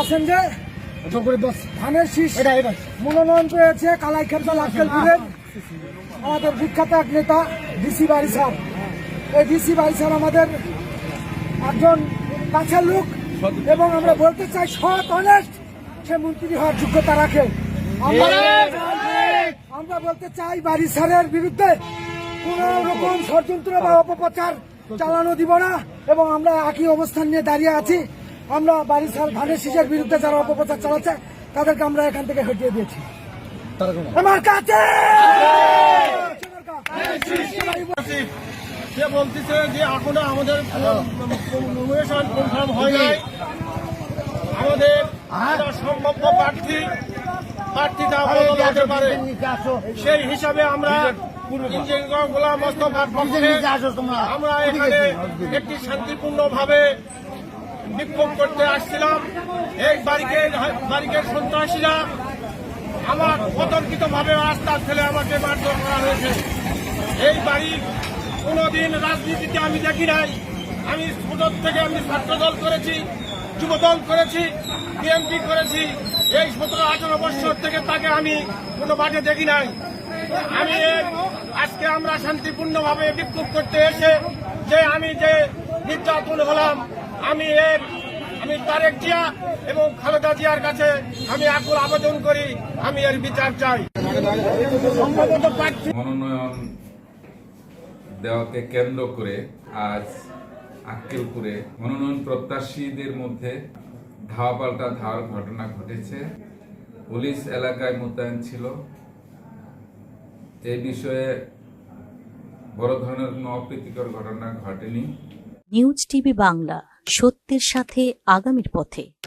আছেন যে? ধানের শীষ মনোনয়ন পেয়েছে কালাই খেপটা লাক্কেলপুরের আমাদের বিখ্যাত এক নেতা ডিসি বাড়ি স্যার। এই ডিসি বাড়ি স্যার আমাদের একজন কাছের লোক এবং আমরা বলতে চাই সৎ অনেস্ট সে মন্ত্রী হওয়ার যোগ্যতা রাখে। আমরা আমরা বলতে চাই বাড়ি স্যারের বিরুদ্ধে কোন রকম ষড়যন্ত্র বা অপপ্রচার চালানো দিব না এবং আমরা একই অবস্থান নিয়ে দাঁড়িয়ে আছি। আমরা বাড়ি ধানের শীষের বিরুদ্ধে যারা অপপ্রচার চালাচ্ছে তাদেরকে আমরা এখান থেকে হটিয়ে দিয়েছি। আমার কাছে! সে বলতেছে যে এখনও আমাদের নমিনেশন কনফার্ম হয় নাই। আমাদের সম্ভাব্য প্রার্থী প্রার্থীটা বদল হতে পারে। সেই হিসাবে আমরা ইঞ্জিনিয়ার গোলাম মোস্তফার পক্ষে আমরা এখানে একটি শান্তিপূর্ণ ভাবে বিক্ষোভ করতে আসছিলাম। এই বাড়িকে বাড়িকে সন্ত্রাসীরা আমার অতর্কিত ভাবে রাস্তা ফেলে আমাকে মারধর করা হয়েছে। এই বাড়ি কোনোদিন রাজনীতিতে আমি দেখি নাই। আমি ছোট থেকে আমি ছাত্রদল করেছি, যুবদল করেছি বিএনপি করেছি। এই সতেরো, আঠারো বছর থেকে তাকে আমি কোনো মাঠে দেখি নাই। আমি আজকে আমরা শান্তিপূর্ণভাবে বিক্ষোভ করতে এসে যে আমি যে নির্যাতন হলাম আমি এর আমি তারেক জিয়া এবং খালেদা জিয়ার কাছে আমি আকুল আবেদন করি আমি এর বিচার চাই। মনোনয়ন দেওয়াকে কেন্দ্র করে আজ আক্কেলপুরে মনোনয়ন প্রত্যাশীদের মধ্যে ধাওয়া পাল্টা ধাওয়ার ঘটনা ঘটেছে। পুলিশ এলাকায় মোতায়েন ছিল। এই বিষয়ে বড় ধরনের কোনো অপ্রীতিকর ঘটনা ঘটেনি। News TV Bangla. সত্যের সাথে আগামীর পথে।